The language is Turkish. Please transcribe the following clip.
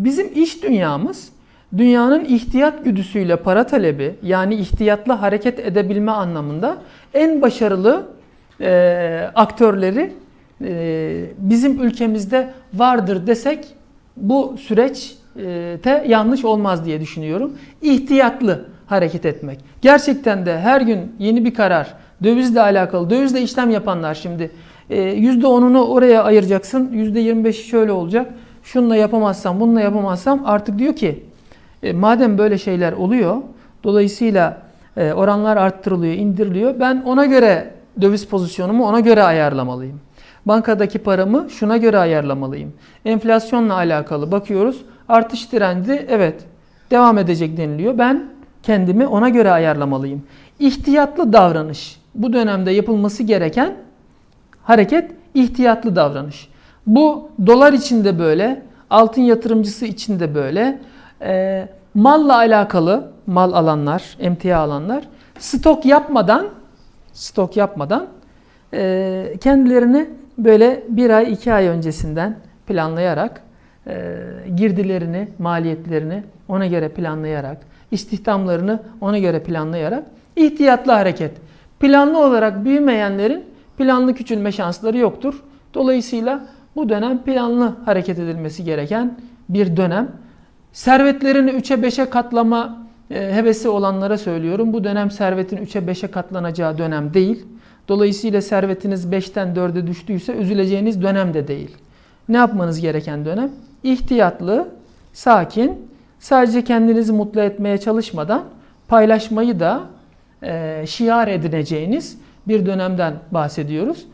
Bizim iş dünyamız dünyanın ihtiyat güdüsüyle para talebi yani ihtiyatlı hareket edebilme anlamında en başarılı e, aktörleri e, bizim ülkemizde vardır desek bu süreç e, yanlış olmaz diye düşünüyorum. İhtiyatlı hareket etmek. Gerçekten de her gün yeni bir karar dövizle alakalı, dövizle işlem yapanlar şimdi e, %10'unu oraya ayıracaksın, %25'i şöyle olacak. Şununla yapamazsam, bununla yapamazsam artık diyor ki e, madem böyle şeyler oluyor, dolayısıyla e, oranlar arttırılıyor, indiriliyor. Ben ona göre döviz pozisyonumu ona göre ayarlamalıyım. Bankadaki paramı şuna göre ayarlamalıyım. Enflasyonla alakalı bakıyoruz. Artış trendi evet devam edecek deniliyor. Ben kendimi ona göre ayarlamalıyım. İhtiyatlı davranış. Bu dönemde yapılması gereken hareket ihtiyatlı davranış. Bu dolar için de böyle, altın yatırımcısı için de böyle. Ee, malla alakalı mal alanlar, emtia alanlar stok yapmadan stok yapmadan e, kendilerini böyle bir ay iki ay öncesinden planlayarak e, girdilerini, maliyetlerini ona göre planlayarak, istihdamlarını ona göre planlayarak ihtiyatlı hareket. Planlı olarak büyümeyenlerin planlı küçülme şansları yoktur. Dolayısıyla bu dönem planlı hareket edilmesi gereken bir dönem. Servetlerini 3'e 5'e katlama e, hevesi olanlara söylüyorum. Bu dönem servetin 3'e 5'e katlanacağı dönem değil. Dolayısıyla servetiniz 5'ten 4'e düştüyse üzüleceğiniz dönem de değil. Ne yapmanız gereken dönem? İhtiyatlı, sakin, sadece kendinizi mutlu etmeye çalışmadan paylaşmayı da e, şiar edineceğiniz bir dönemden bahsediyoruz.